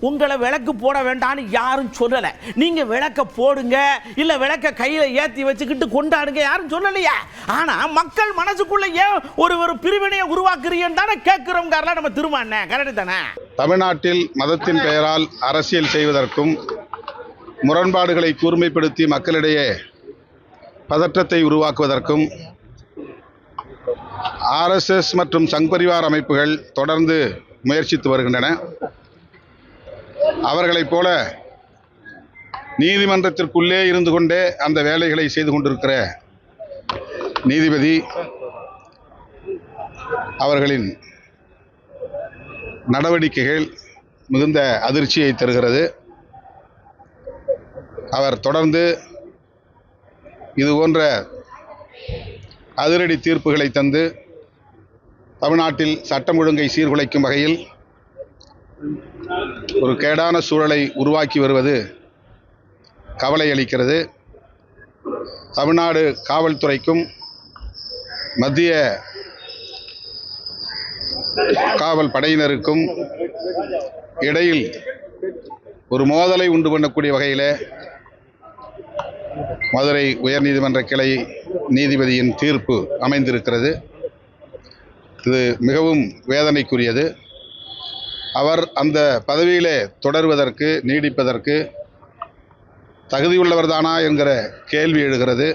உங்களை விளக்கு போட வேண்டாம்னு யாரும் சொல்லலை. நீங்க விளக்க போடுங்க இல்ல விளக்க கையில ஏத்தி வச்சுக்கிட்டு கொண்டாடுங்க யாரும் சொல்லலையா. ஆனா மக்கள் மனசுக்குள்ள ஏன் ஒரு ஒரு பிரிவினையை உருவாக்குறீங்கன்னு தானே கேட்கிறோம் நம்ம திரும்ப கரெக்டு தானே? தமிழ்நாட்டில் மதத்தின் பெயரால் அரசியல் செய்வதற்கும் முரண்பாடுகளை கூர்மைப்படுத்தி மக்களிடையே பதற்றத்தை உருவாக்குவதற்கும் ஆர்எஸ்எஸ் மற்றும் சங்பரிவார் அமைப்புகள் தொடர்ந்து முயற்சித்து வருகின்றன. அவர்களைப் போல நீதிமன்றத்திற்குள்ளே இருந்து கொண்டே அந்த வேலைகளை செய்து கொண்டிருக்கிற நீதிபதி அவர்களின் நடவடிக்கைகள் மிகுந்த அதிர்ச்சியை தருகிறது. அவர் தொடர்ந்து இது போன்ற அதிரடி தீர்ப்புகளை தந்து தமிழ்நாட்டில் சட்டம் ஒழுங்கை சீர்குலைக்கும் வகையில் ஒரு கேடான சூழலை உருவாக்கி வருவது கவலை அளிக்கிறது. தமிழ்நாடு காவல்துறைக்கும் மத்திய காவல் படையினருக்கும் இடையில் ஒரு மோதலை உண்டு பண்ணக்கூடிய வகையில் மதுரை உயர்நீதிமன்ற கிளை நீதிபதியின் தீர்ப்பு அமைந்திருக்கிறது. இது மிகவும் வேதனைக்குரியது. அவர் அந்த பதவியிலே தொடர்வதற்கு நீடிப்பதற்கு தகுதியுள்ளவர்தானா என்கிற கேள்வி எழுகிறது.